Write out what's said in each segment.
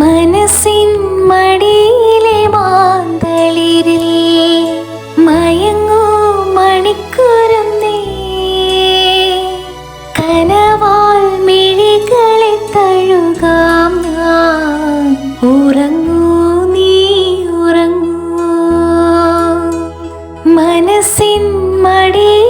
മനസ്സിൻ മടിയിലെ മാന്തളിരിൽ മയങ്ങൂ മണിക്കുരുന്നേ. മിഴികളെ തഴുകാം ഉറങ്ങൂ നീ ഉറങ്ങൂ. മനസ്സിൻ മടിയിലെ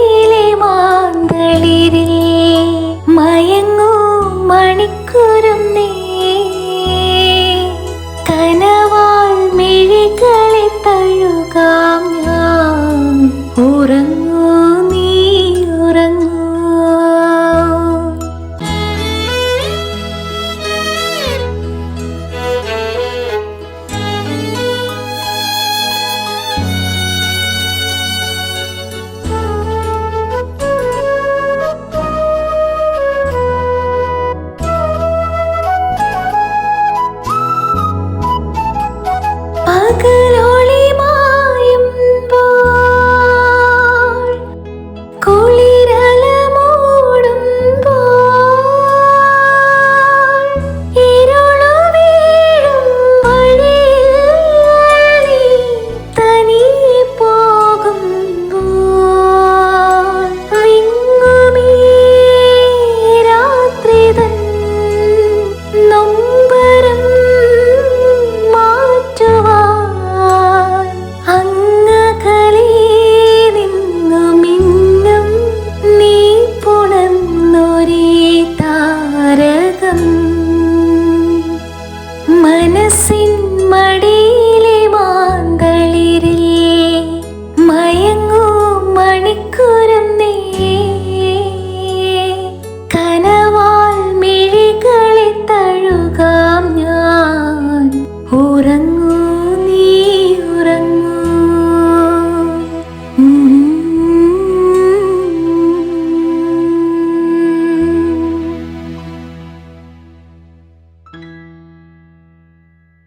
മനസ്സിൻ മടി